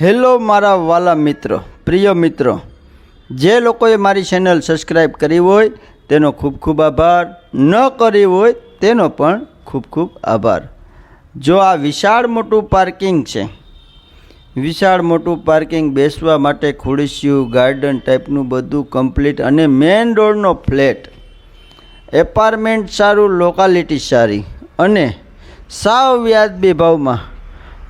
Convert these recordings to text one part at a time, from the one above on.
Hello મારા વાલા મિત્રો, પ્રિય મિત્રો. જે લોકોએ મારી ચેનલ સબસ્ક્રાઈબ કરી હોય, તેનો ખૂબ ખૂબ આભાર. ન કરી હોય, તેનો પણ ખૂબ ખૂબ આભાર. જો આ વિશાળ મોટું પાર્કિંગ છે, વિશાળ મોટું પાર્કિંગ બેસવા માટે ખુરશીયું ગાર્ડન ટાઈપનું બધું કમ્પ્લીટ અને મેઇન રોડનો ફ્લેટ એપાર્ટમેન્ટ સારું લોકાલિટી સારી. અને સાવ વ્યાજબી ભાવમાં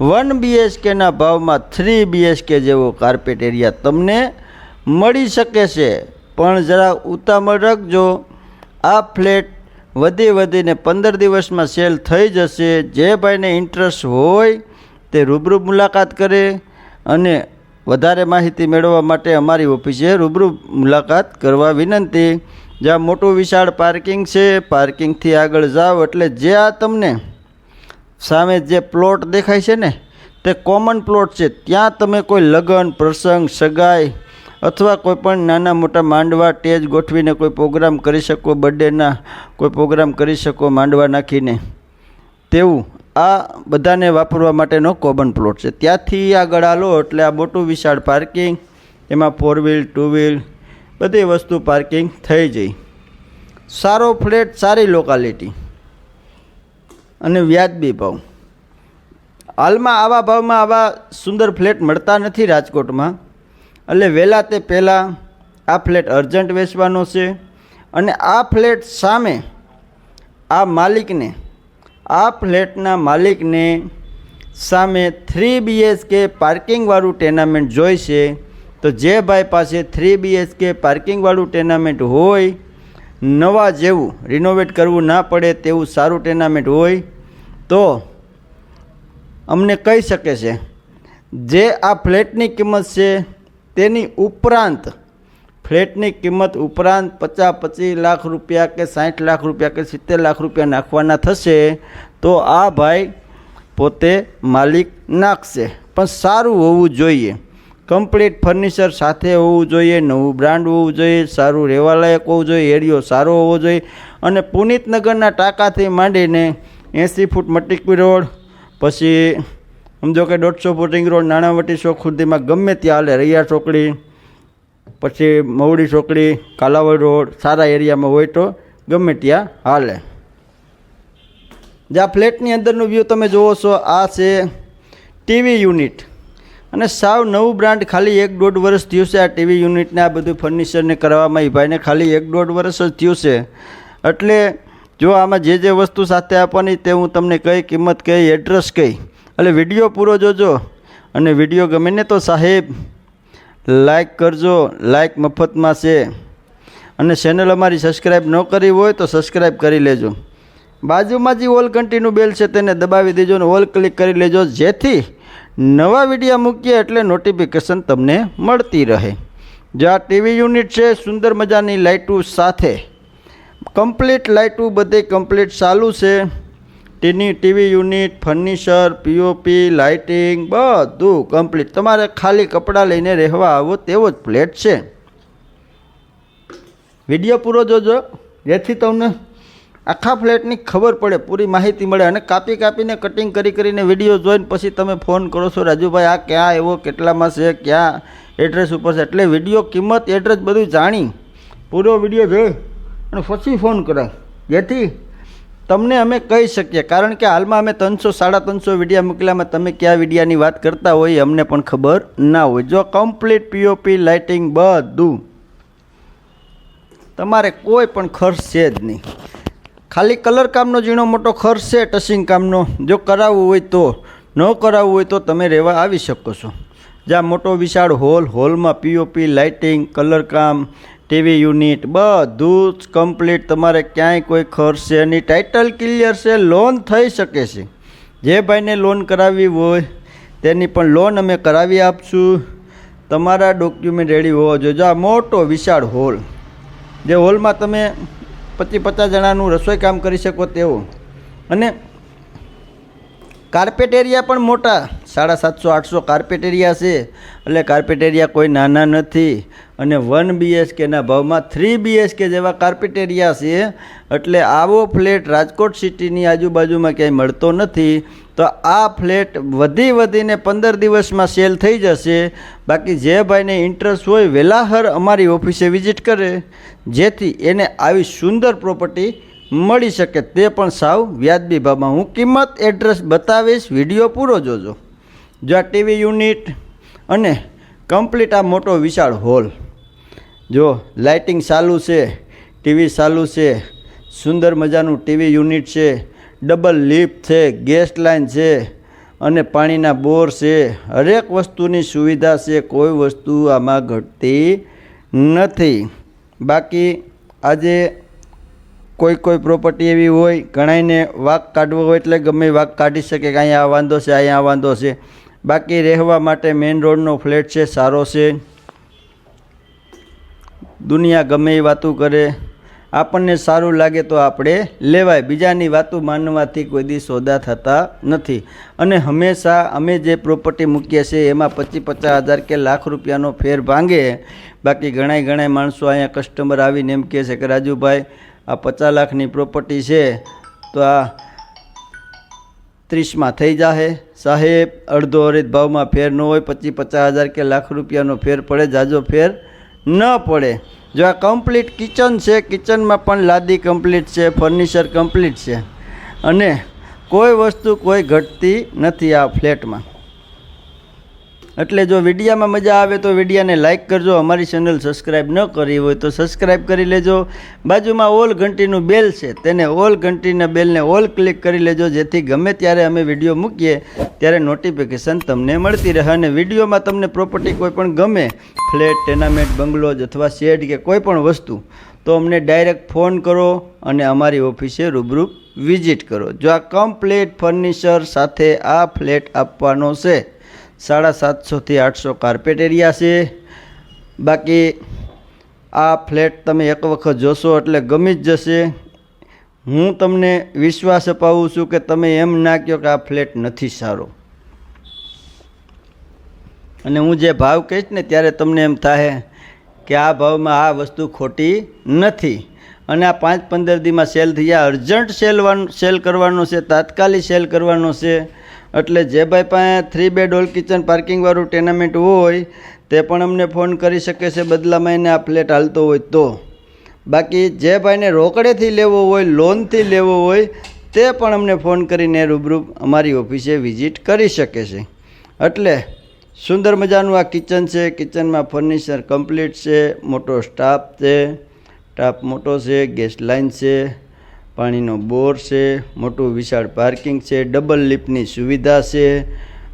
વન બીએચકેના ભાવમાં થ્રી બીએચકે જેવો કાર્પેટ એરિયા તમને મળી શકે છે. પણ જરા ઉતામળ રાખજો. આ ફ્લેટ વધી વધીને પંદર દિવસમાં સેલ થઈ જશે. જે ભાઈને ઇન્ટરેસ્ટ હોય તે રૂબરૂ મુલાકાત કરે અને વધારે માહિતી મેળવવા માટે અમારી ઓફિસે રૂબરૂ મુલાકાત કરવા વિનંતી. જ્યાં મોટું વિશાળ પાર્કિંગ છે પાર્કિંગથી આગળ જાઓ એટલે જે આ તમને સામે જે પ્લોટ દેખાય છે ને, તે કોમન પ્લોટ છે. ત્યાં તમે કોઈ લગ્ન, પ્રસંગ, સગાઈ અથવા કોઈ પણ નાના મોટા માંડવા, ટેજ ગોઠવીને કોઈ પ્રોગ્રામ કરી શકો, બર્થડેના કોઈ પ્રોગ્રામ કરી શકો, માંડવા નાખીને. તેવું આ બધાને વાપરવા માટેનો કોમન પ્લોટ છે. ત્યાંથી આગળ આલો એટલે આ મોટું વિશાળ પાર્કિંગ એમાં ફોર વ્હીલ ટુ વ્હીલ બધી વસ્તુ પાર્કિંગ થઈ જાય સારો ફ્લેટ સારી લોકાલિટી અને વ્યાજબી ભાવ. હાલમાં આવા ભાવમાં આવા સુંદર ફ્લેટ મળતા નથી રાજકોટમાં. એટલે વહેલા તે પહેલાં આ ફ્લેટ અર્જન્ટ વેચવાનો છે અને આ ફ્લેટ સામે આ માલિકને, આ ફ્લેટના માલિકને સામે થ્રી બીએચકે પાર્કિંગવાળું ટેનામેન્ટ જોઈશે તો જે ભાઈ પાસે થ્રી બીએચકે પાર્કિંગવાળું ટેનામેન્ટ હોય, નવા જેવું રિનોવેટ કરવું ના પડે તેવું સારું ટેનામેન્ટ હોય તો અમને કહી શકે છે, જે આ ફ્લેટની કિંમત છે તેની ઉપરાંત, ફ્લેટની કિંમત ઉપરાંત પચાસ પચીસ લાખ રૂપિયા કે સાઠ લાખ રૂપિયા કે સિત્તેર લાખ રૂપિયા નાખવાના થશે, તો આ ભાઈ પોતે માલિક નાખશે. પણ સારું હોવું જોઈએ. કમ્પ્લીટ ફર્નિચર સાથે હોવું જોઈએ, નવું બ્રાન્ડ હોવું જોઈએ, સારું રહેવાલાયક હોવું જોઈએ, એરિયો સારો હોવો જોઈએ અને પુનિતનગરના ટાંકાથી માંડીને એંસી ફૂટ મટીકવી રોડ, પછી સમજો કે દોઢસો foot ring road, Nanavati Chowk સુધીમાં ગમે ત્યાં હાલે, રૈયા ચોકડી, પછી મવડી ચોકડી, કાલાવડ રોડ, સારા એરિયામાં હોય તો ગમે ત્યાં હાલે. જે આ ફ્લેટની અંદરનું વ્યૂ તમે જુઓ છો, આ છે ટીવી યુનિટ. અને સાવ નવું બ્રાન્ડ ખાલી એક દોઢ વર્ષ થયું છે આ ટીવી યુનિટને આ બધું ફર્નિચરને કરવામાં એ ભાઈને ખાલી એક દોઢ વર્ષ જ થયું છે. એટલે જો આમાં જે જે વસ્તુ સાથે આપવાની તે હું તમને કઈ કિંમત કઈ એડ્રેસ કઈ, એટલે વીડિયો પૂરો જોજો. અને વીડિયો ગમે ને તો સાહેબ લાઇક કરજો લાઇક મફતમાં છે. અને ચેનલ અમારી સબસ્ક્રાઈબ ન કરી હોય તો સબસ્ક્રાઈબ કરી લેજો. બાજુમાં જે ઓલ કન્ટીન્યુ બેલ છે તેને દબાવી દેજો અને ઓલ ક્લિક કરી લેજો. જેથી નવા વીડિયો મૂકીએ એટલે નોટિફિકેશન તમને મળતી રહે. જે આ ટીવી યુનિટ છે, સુંદર મજાની લાઇટો સાથે કમ્પ્લીટ લાઇટું બધે કમ્પ્લીટ ચાલુ છે. ટીની, TV unit, furniture, POP, lighting બધું કમ્પ્લીટ. તમારે ખાલી કપડાં લઈને રહેવા આવો, તેવો જ ફ્લેટ છે. વીડિયો પૂરો જોજો. જેથી તમને આખા ફ્લેટની ખબર પડે, પૂરી માહિતી મળે અને કાપી કાપીને કટિંગ કરી કરીને વીડિયો જોઈને પછી તમે ફોન કરો છો, રાજુભાઈ, આ ક્યાં, એવો કેટલામાં છે, ક્યાં એડ્રેસ ઉપર છે. એટલે વીડિયો કિંમત એડ્રેસ બધું જાણી. પૂરો વીડિયો જોઈ. અને પછી ફોન કરાય. જેથી તમને અમે કહી શકીએ. કારણ કે હાલમાં અમે ત્રણસો, સાડા ત્રણસો વિડીયા મૂકેલામાં તમે કયા વિડીયાની વાત કરતા હોય અમને પણ ખબર ના હોય. જો કમ્પ્લીટ પીઓપી લાઇટિંગ બધું. તમારે કોઈ પણ ખર્ચ છે જ નહીં. ખાલી કલર કામનો ઝીણો મોટો ખર્ચ છે ટસિંગ કામનો. જો કરાવવું હોય તો. ન કરાવવું હોય તો તમે રહેવા આવી શકો છો. જ્યાં મોટો વિશાળ હોલ, હોલમાં પીઓપી લાઇટિંગ કલર કામ ટીવી યુનિટ બધું જ કમ્પ્લીટ તમારે ક્યાંય કોઈ ખર્ચ છે નહીં. ટાઇટલ ક્લિયર છે લોન થઈ શકે છે. જે ભાઈને લોન કરાવવી હોય, તેની પણ લોન અમે કરાવી આપશું. તમારા ડોક્યુમેન્ટ રેડી હોવા જોઈએ. આ મોટો વિશાળ હોલ જે હોલમાં તમે પચીસ પચાસ જણાનું રસોઈ કામ કરી શકો તેવું. અને કાર્પેટ એરિયા પણ મોટા. સાડા સાતસો, આઠસો કાર્પેટ એરિયા છે. એટલે કાર્પેટ એરિયા કોઈ નાના નથી. અને વન બીએચકેના ભાવમાં થ્રી બીએચકે જેવા કાર્પેટ એરિયા છે. એટલે આવો ફ્લેટ રાજકોટ સિટીની આજુબાજુમાં ક્યાંય મળતો નથી, તો આ ફ્લેટ વધી વધીને પંદર દિવસમાં સેલ થઈ જશે. બાકી જે ભાઈને ઇન્ટરેસ્ટ હોય વહેલાહર અમારી ઓફિસે વિઝિટ કરે. જેથી એને આવી સુંદર પ્રોપર્ટી મળી શકે તે પણ સાવ વ્યાજબી ભાવમાં. હું કિંમત એડ્રેસ બતાવીશ, વીડિયો પૂરો જોજો. જો આ ટીવી યુનિટ અને કમ્પ્લીટ આ મોટો વિશાળ હોલ. જો લાઇટિંગ ચાલુ છે, ટીવી ચાલુ છે, સુંદર મજાનું ટીવી યુનિટ છે, ડબલ લિફ્ટ છે, ગેસ લાઇન છે અને પાણીના બોર છે, હરેક વસ્તુની સુવિધા છે, કોઈ વસ્તુ આમાં ઘટતી નથી. બાકી આજે કોઈ કોઈ પ્રોપર્ટી એવી હોય ઘણાઈને વાક કાઢવો હોય એટલે ગમે વાક કાઢી શકે કે અહીંયા વાંધો છે, અહીંયા વાંધો છે. બાકી રહેવા માટે મેઇન રોડનો ફ્લેટ છે, સારો છે. દુનિયા ગમે એ વાતું કરે. આપણને સારું લાગે તો આપણે લેવાય. બીજાની વાતો માનવાથી કોઈ દી સોદા થતા નથી. અને હંમેશા અમે જે પ્રોપર્ટી મૂકીએ છીએ, એમાં પચીસ પચાસ હજાર કે લાખ રૂપિયાનો ફેર ભાંગે. બાકી ઘણાય ઘણાય માણસો અહીંયા કસ્ટમર આવીને એમ કહે છે કે, રાજુભાઈ, આ પચાસ લાખની પ્રોપર્ટી છે, તો આ ત્રીસમાં થઈ જાહે. સાહેબ, અડધો અડધ ભાવમાં ફેર ન હોય પચીસ પચાસ હજાર કે લાખ રૂપિયાનો ફેર પડે. જાજો ફેર ન પડે. જો આ કમ્પ્લીટ કિચન છે કિચનમાં પણ લાદી કમ્પ્લીટ છે ફર્નિચર કમ્પ્લીટ છે. અને કોઈ વસ્તુ કોઈ ઘટતી નથી આ ફ્લેટમાં એટલે જો વિડીયામાં મજા આવે તો વિડીયાને લાઇક કરજો. અમારી ચેનલ સબસ્ક્રાઈબ ન કરી હોય તો સબસ્ક્રાઈબ કરી લેજો. બાજુમાં ઓલ ઘંટીનું બેલ છે, તેને ઓલ ઘંટીના બેલને ઓલ ક્લિક કરી લેજો, જેથી ગમે ત્યારે અમે વીડિયો મૂકીએ, ત્યારે નોટિફિકેશન તમને મળતી રહે અને વિડીયોમાં તમને પ્રોપર્ટી કોઈ પણ ગમે ફ્લેટ ટેનામેન્ટ બંગલોજ અથવા શેડ કે કોઈ પણ વસ્તુ, તો અમને ડાયરેક્ટ ફોન કરો અને અમારી ઓફિસે રૂબરૂ વિઝિટ કરો. જો આ કમ્પ્લીટ ફર્નિચર સાથે આ ફ્લેટ આપવાનો છે સાડા સાતસોથી આઠસો કાર્પેટ એરિયા છે. બાકી આ ફ્લેટ તમે એક વખત જોશો એટલે ગમી જ જશે. હું તમને વિશ્વાસ અપાવું છું કે તમે એમ ના કહો કે આ ફ્લેટ નથી સારો. અને હું જે ભાવ કહીશ ને ત્યારે તમને એમ થાય કે આ ભાવમાં આ વસ્તુ ખોટી નથી. અને આ પાંચ પંદર દીમાં સેલ થઈ જાય અર્જન્ટ સેલ સેલ કરવાનો છે, તાત્કાલિક સેલ કરવાનો છે. એટલે જે ભાઈ પાસે થ્રી બેડ હોલ કિચન પાર્કિંગવાળું ટેનામેન્ટ હોય, તે પણ અમને ફોન કરી શકે છે, બદલામાં એને આ ફ્લેટ હાલતો હોય તો. બાકી જે ભાઈને રોકડેથી લેવો હોય લોનથી લેવો હોય, તે પણ અમને ફોન કરીને રૂબરૂ અમારી ઓફિસે વિઝિટ કરી શકે છે. એટલે સુંદર મજાનું આ કિચન છે કિચનમાં ફર્નિચર કમ્પ્લીટ છે, મોટો સ્ટાફ છે સ્ટાફ મોટો છે ગેસ લાઇન છે પાણીનો બોર છે, મોટું વિશાળ પાર્કિંગ છે, ડબલ લિફ્ટની સુવિધા છે,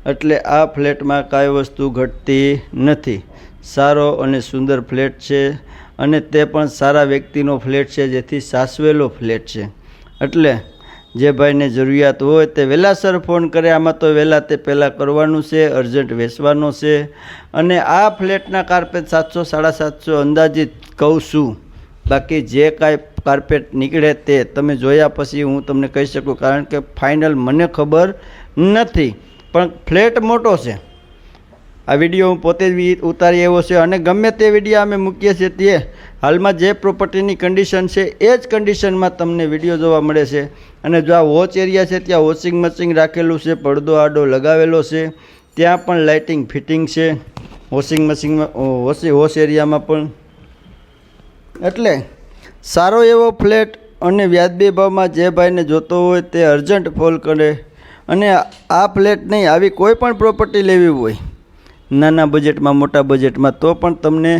એટલે આ ફ્લેટમાં કાંઈ વસ્તુ ઘટતી નથી. સારો અને સુંદર ફ્લેટ છે અને તે પણ સારા વ્યક્તિનો ફ્લેટ છે, જેથી સાસવેલો ફ્લેટ છે. એટલે જે ભાઈને જરૂરિયાત હોય તે વહેલાસર ફોન કરે, આમાં તો વહેલા તે પહેલાં કરવાનું છે, અર્જન્ટ વેચવાનો છે. અને આ ફ્લેટના કાર્પેટ સાતસો, સાડા સાતસો અંદાજિત કહું છું. બાકી જે કાંઈ કાર્પેટ નીકળે તે તમે જોયા પછી હું તમને કહી શકું, કારણ કે ફાઇનલ મને ખબર નથી. પણ ફ્લેટ મોટો છે. આ વીડિયો હું પોતે જ ઉતારી એવો છે અને ગમે તે વીડિયો અમે મૂકીએ છીએ તે હાલમાં જે પ્રોપર્ટીની કન્ડિશન છે એ જ કન્ડિશનમાં તમને વીડિયો જોવા મળે છે. અને જો આ વોચ એરિયા છે ત્યાં વોશિંગ મશીન રાખેલું છે, પડદો આડો લગાવેલો છે, ત્યાં પણ લાઇટિંગ ફિટિંગ છે. વોશિંગ મશીનમાં વોશ વોશ એરિયામાં પણ એટલે સારો એવો ફ્લેટ અને વ્યાજબી ભાવમાં જે ભાઈને જોતો હોય તે અર્જન્ટ ફોલ કરે અને આ ફ્લેટ નહીં, આવી કોઈ પણ પ્રોપર્ટી લેવી હોય, નાના બજેટમાં, મોટા બજેટમાં, તો પણ તમને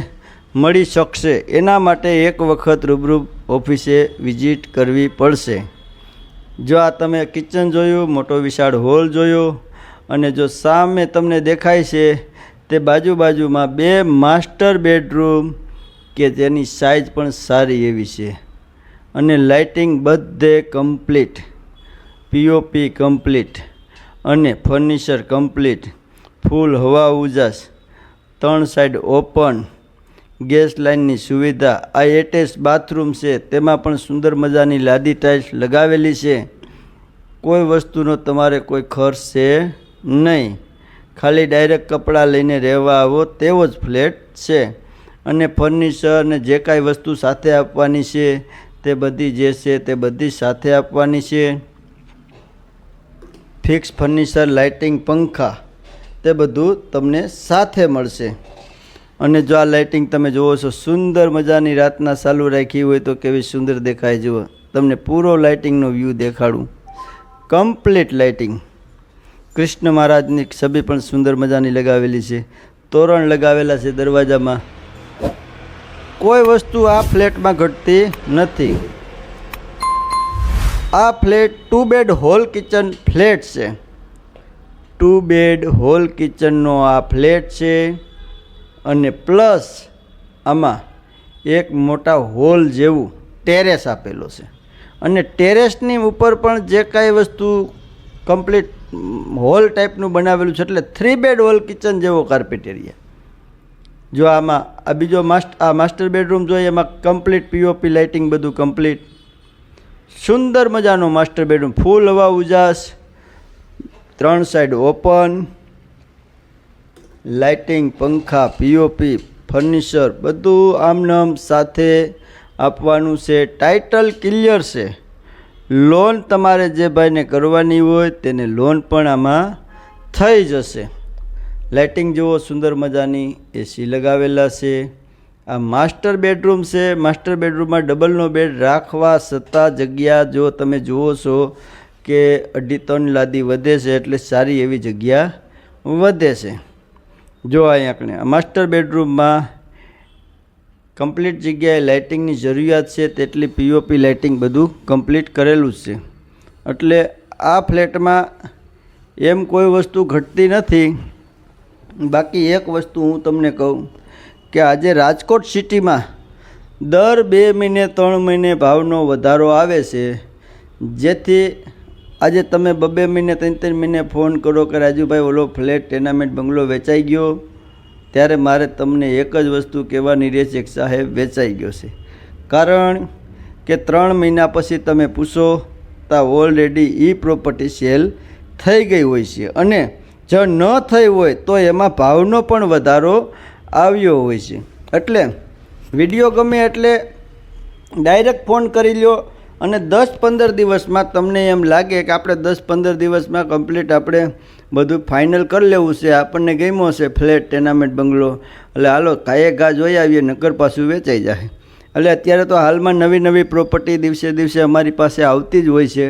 મળી શકશે. એના માટે એક વખત રૂબરૂ ઓફિસે વિઝિટ કરવી પડશે. જો આ તમે કિચન જોયું, મોટો વિશાળ હોલ જોયો, અને જો સામે તમને દેખાય છે, તે બાજુ બાજુમાં બે માસ્ટર બેડરૂમ કે તેની સાઇઝ પણ સારી એવી છે. અને લાઇટિંગ બધે કમ્પ્લીટ પીઓપી કમ્પ્લીટ અને ફર્નિચર કમ્પ્લીટ ફૂલ હવા ઉજાસ. ત્રણ સાઈડ ઓપન ગેસ લાઇનની સુવિધા. આ એટેચ બાથરૂમ છે. તેમાં પણ સુંદર મજાની લાદી ટાઇલ્સ લગાવેલી છે. કોઈ વસ્તુનો તમારે કોઈ ખર્ચ છે નહીં. ખાલી ડાયરેક્ટ કપડાં લઈને રહેવા આવો, તેવો જ ફ્લેટ છે. અને ફર્નિચર ને જે કાંઈ વસ્તુ સાથે આપવાની છે, તે બધી જે છે, તે બધી સાથે આપવાની છે. ફિક્સ ફર્નિચર લાઇટિંગ પંખા, તે બધું તમને સાથે મળશે. અને જો આ લાઇટિંગ તમે જુઓ છો, સુંદર મજાની રાતના ચાલુ રાખી હોય તો કેવી સુંદર દેખાય જુઓ. તમને પૂરો લાઇટિંગનો વ્યૂ દેખાડું. કમ્પ્લીટ લાઇટિંગ કૃષ્ણ મહારાજની છબી પણ સુંદર મજાની લગાવેલી છે. તોરણ લગાવેલા છે દરવાજામાં. કોઈ વસ્તુ આ ફ્લેટમાં ઘટતી નથી. આ flat two bed hall kitchen flat છે. ટુ બેડ હોલ કિચનનો આ ફ્લેટ છે અને પ્લસ આમાં એક મોટા હોલ જેવું ટેરેસ આપેલો છે. અને ટેરેસની ઉપર પણ જે કાંઈ વસ્તુ કમ્પ્લીટ હોલ ટાઈપનું બનાવેલું છે એટલે થ્રી બેડ હોલ કિચન જેવો કાર્પેટ એરિયા જો આમાં, આ બીજો માસ્ટ, આ માસ્ટર બેડરૂમ જોઈએ એમાં કમ્પ્લીટ પીઓપી લાઇટિંગ બધું કમ્પ્લીટ સુંદર મજાનો માસ્ટર બેડરૂમ, ફૂલ હવા ઉજાસ, ત્રણ સાઈડ ઓપન લાઇટિંગ પંખા પીઓપી ફર્નિચર બધું આમનામ સાથે આપવાનું છે. ટાઇટલ ક્લિયર છે. લોન તમારે જે ભાઈને કરવાની હોય, તેને લોન પણ આમાં થઈ જશે. લાઇટિંગ જુઓ, સુંદર મજાની એસી લગાવેલા છે. આ માસ્ટર બેડરૂમ છે. માસ્ટર બેડરૂમમાં ડબલનો બેડ રાખવા છતાં જગ્યા જો તમે જુઓ છો કે અઢી ત્રણ લાદી વધે છે એટલે સારી એવી જગ્યા વધે છે. જો અહીંયા આપણે માસ્ટર બેડરૂમમાં કમ્પ્લીટ જગ્યાએ લાઇટિંગની જરૂરિયાત છે, તેટલી પીઓપી લાઇટિંગ બધું કમ્પ્લીટ કરેલું છે. એટલે આ ફ્લેટમાં એમ કોઈ વસ્તુ ઘટતી નથી. બાકી એક વસ્તુ હું તમને કહું કે આજે રાજકોટ સિટીમાં દર બે મહિને, ત્રણ મહિને ભાવનો વધારો આવે છે, જેથી આજે તમે બબે મહિને, ત્રણ ત્રણ મહિને ફોન કરો કે રાજુભાઈ, ઓલો ફ્લેટ, ટેનામેન્ટ, બંગલો વેચાઈ ગયો, ત્યારે મારે તમને એક જ વસ્તુ કહેવાની રહેશે કે સાહેબ, વેચાઈ ગયો છે. કારણ કે ત્રણ મહિના પછી તમે પૂછો તો ઓલરેડી એ પ્રોપર્ટી સેલ થઈ ગઈ હોય છે અને જો ન થઈ હોય તો એમાં ભાવનો પણ વધારો આવ્યો હોય છે. એટલે વીડિયો ગમે એટલે ડાયરેક્ટ ફોન કરી લ્યો અને દસ પંદર દિવસમાં તમને એમ લાગે કે આપણે દસ પંદર દિવસમાં કમ્પ્લીટ આપણે બધું ફાઇનલ કરી લેવું છે, આપણને ગમ્યો છે ફ્લેટ, ટેનામેન્ટ, બંગલો. એટલે હાલો કાંઈ ઘા જોઈ આવીએ નગર પાછું વેચાઈ જાય. એટલે અત્યારે તો હાલમાં નવી નવી પ્રોપર્ટી દિવસે દિવસે અમારી પાસે આવતી જ હોય છે.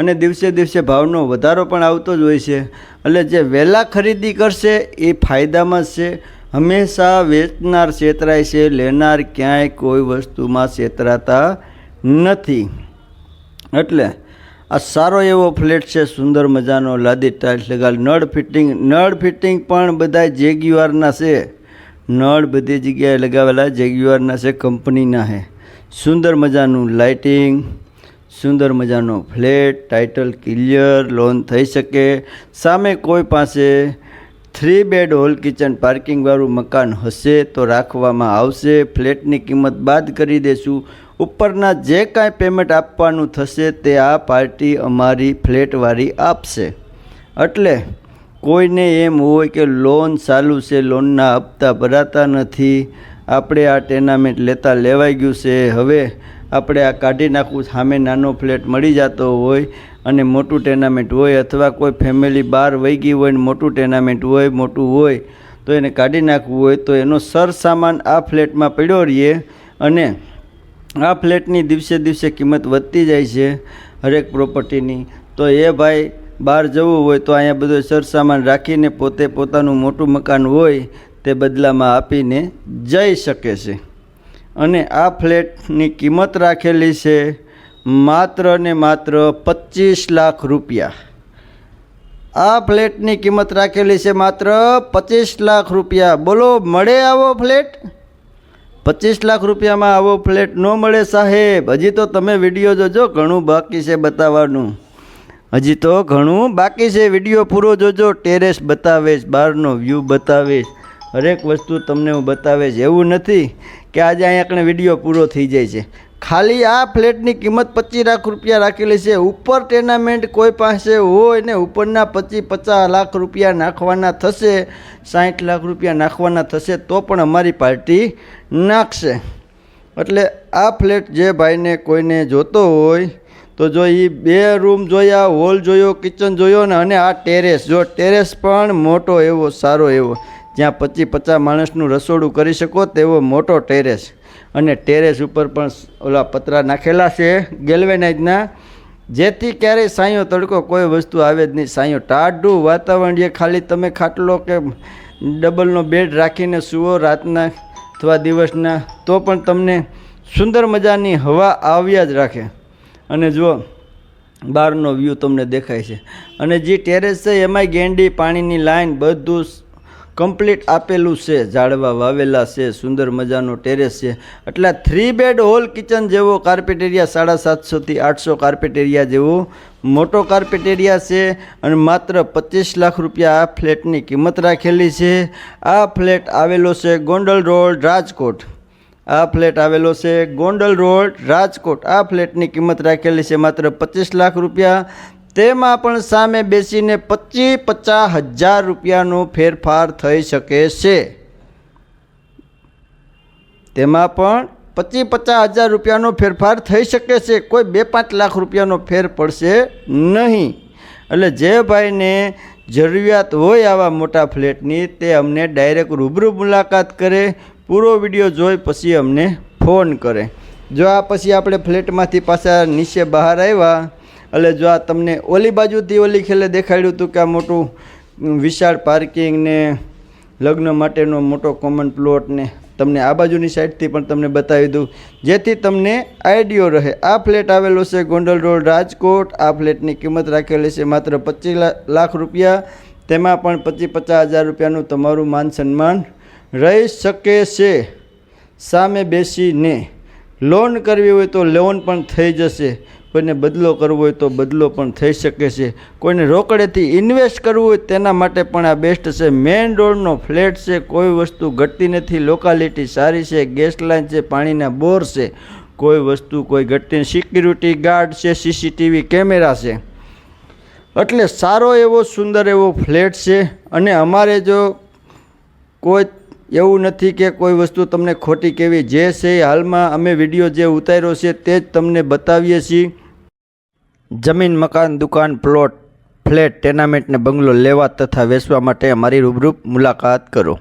અને દિવસે દિવસે ભાવનો વધારો પણ આવતો જ હોય છે. એટલે જે વહેલા ખરીદી કરશે એ ફાયદામાં છે. હંમેશા વેચનાર છેતરાય છે. લેનાર ક્યાંય કોઈ વસ્તુમાં છેતરાતા નથી. એટલે આ સારો એવો ફ્લેટ છે, સુંદર મજાનો, લાદી ટાઇલ્સ લગાડ નળ ફિટિંગ નળ ફિટિંગ પણ બધા જેગ્યુઆરના છે. નળ બધી જગ્યાએ લગાવેલા જેગ્યુઆરના છે, કંપનીના છે. સુંદર મજાનું લાઇટિંગ સુંદર મજાનો ફ્લેટ ટાઇટલ ક્લિયર લોન થઈ શકે. સામે કોઈ પાસે થ્રી બેડ હોલ કિચન પાર્કિંગવાળું મકાન હશે તો રાખવામાં આવશે. ફ્લેટની કિંમત બાદ કરી દેશું. ઉપરના જે કાંઈ પેમેન્ટ આપવાનું થશે તે આ પાર્ટી અમારી ફ્લેટવાળી આપશે. એટલે કોઈને એમ હોય કે લોન ચાલુ છે લોનના હપ્તા ભરાતા નથી. આપણે આ ટેનામેન્ટ લેતા લેવાઈ ગયું છે. હવે આપણે આ કાઢી નાખવું સામે નાનો ફ્લેટ મળી જતો હોય અને મોટું ટેનામેન્ટ હોય અથવા કોઈ ફેમિલી બહાર વહી ગઈ હોય ને મોટું ટેનામેન્ટ હોય, મોટું હોય, તો એને કાઢી નાખવું હોય, તો એનો સરસામાન આ ફ્લેટમાં પડ્યો રહીએ અને આ ફ્લેટની દિવસે દિવસે કિંમત વધતી જાય છે હરેક પ્રોપર્ટીની. તો એ ભાઈ બહાર જવું હોય તો અહીંયા બધો સરસામાન રાખીને પોતે પોતાનું મોટું મકાન હોય તે બદલામાં આપીને જઈ શકે છે. અને આ ફ્લેટની કિંમત રાખેલી છે માત્ર ને માત્ર પચીસ લાખ રૂપિયા. આ ફ્લેટની કિંમત રાખેલી છે માત્ર પચીસ લાખ રૂપિયા. બોલો, મળે આવો ફ્લેટ? પચીસ લાખ રૂપિયામાં આવો ફ્લેટ ન મળે સાહેબ. હજી તો તમે વીડિયો જોજો, ઘણું બાકી છે બતાવવાનું. હજી તો ઘણું બાકી છે વીડિયો પૂરો જોજો, ટેરેસ બતાવેશ, બહારનો વ્યૂ બતાવેશ. હરેક વસ્તુ તમને હું બતાવેશ. એવું નથી. કે આજે અહીંયા વીડિયો પૂરો થઈ જાય છે. ખાલી આ ફ્લેટની કિંમત પચીસ લાખ રૂપિયા રાખેલી છે. ઉપર ટેનામેન્ટ કોઈ પાસે હોય ને ઉપરના પચીસ પચાસ લાખ રૂપિયા નાખવાના થશે સાઠ લાખ રૂપિયા નાખવાના થશે તો પણ અમારી પાર્ટી નાખશે. એટલે આ ફ્લેટ જે ભાઈને કોઈને જોતો હોય, તો જો એ બે રૂમ જોયા, હોલ જોયો, કિચન જોયો ને અને આ ટેરેસ. જો ટેરેસ પણ મોટો એવો, સારો એવો. જ્યાં પચીસ પચાસ માણસનું રસોડું કરી શકો તેવો મોટો ટેરેસ. અને ટેરેસ ઉપર પણ ઓલા પતરા નાખેલા છે ગેલ્વેનાઇઝના. જેથી ક્યારેય સાંયો તડકો કોઈ વસ્તુ આવે જ નહીં. સાંયો ટાઢું વાતાવરણ જે ખાલી તમે ખાટલો કે ડબલનો બેડ રાખીને સૂવો રાતના અથવા દિવસના, તો પણ તમને સુંદર મજાની હવા આવ્યા જ રાખે. અને જુઓ, બહારનો વ્યૂ તમને દેખાય છે. અને જે ટેરેસ છે, એમાંય ગેંડી, પાણીની લાઈન બધું કમ્પ્લીટ આપેલું છે, ઝાડવા વાવેલા છે, સુંદર મજાનો ટેરેસ છે. એટલે થ્રી બેડ હોલ કિચન જેવો કાર્પેટ એરિયા સાડા સાતસોથી આઠસો કાર્પેટ એરિયા જેવો મોટો કાર્પેટ એરિયા છે અને માત્ર પચીસ લાખ રૂપિયા આ ફ્લેટની કિંમત રાખેલી છે. આ ફ્લેટ આવેલો છે ગોંડલ રોડ, રાજકોટ. આ ફ્લેટ આવેલો છે ગોંડલ રોડ, રાજકોટ. આ ફ્લેટની કિંમત રાખેલી છે માત્ર પચીસ લાખ રૂપિયા. તેમાં પણ સામે બેસીને પચીસ પચાસ હજાર રૂપિયાનો ફેરફાર થઈ શકે છે. તેમાં પણ પચીસ પચાસ હજાર રૂપિયાનો ફેરફાર થઈ શકે છે. કોઈ બે પાંચ લાખ રૂપિયાનો ફેર પડશે નહીં. એટલે જે ભાઈને જરૂરિયાત હોય આવા મોટા ફ્લેટની, તે અમને ડાયરેક્ટ રૂબરૂ મુલાકાત કરે, પૂરો વીડિયો જોઈ પછી અમને ફોન કરે. જો આ પછી આપણે ફ્લેટમાંથી પાછા નીચે બહાર આવ્યા એટલે જો આ તમને ઓલી બાજુથી ઓલી ખેલે દેખાડ્યું હતું કે આ મોટું વિશાળ પાર્કિંગ ને લગ્ન માટેનો મોટો કોમન પ્લોટ ને, તમને આ બાજુની સાઈડથી પણ તમને બતાવી દઉં. જેથી તમને આઈડિયો રહે. આ ફ્લેટ આવેલો છે ગોંડલ રોડ, રાજકોટ. આ ફ્લેટની કિંમત રાખેલી છે માત્ર પચીસ લાખ રૂપિયા. તેમાં પણ પચીસ પચાસ હજાર રૂપિયાનું તમારું માન સન્માન રહી શકે છે. સામે બેસીને લોન કરવી હોય તો લોન પણ થઈ જશે. કોઈને બદલો કરવો હોય તો બદલો પણ થઈ શકે છે. કોઈને રોકડેથી ઇન્વેસ્ટ કરવું હોય તેના માટે પણ આ બેસ્ટ છે. મેઇન રોડનો ફ્લેટ છે. કોઈ વસ્તુ ઘટતી નથી. લોકાલિટી સારી છે. ગેસ લાઇન છે. પાણીના બોર છે. કોઈ વસ્તુ કોઈ ઘટતી સિક્યુરિટી ગાર્ડ છે. સીસીટીવી કેમેરા છે. એટલે સારો એવો, સુંદર એવો ફ્લેટ છે. અને અમારે જો કોઈ એવું નથી કે કોઈ વસ્તુ તમને ખોટી કેવી જે છે, હાલમાં અમે વીડિયો જે ઉતાર્યો છે તે જ તમને બતાવીએ છીએ. જમીન, મકાન, દુકાન, પ્લોટ, ફ્લેટ, ટેનામેન્ટ ને બંગલો લેવા તથા વેચવા માટે અમારી રૂબરૂ મુલાકાત કરો.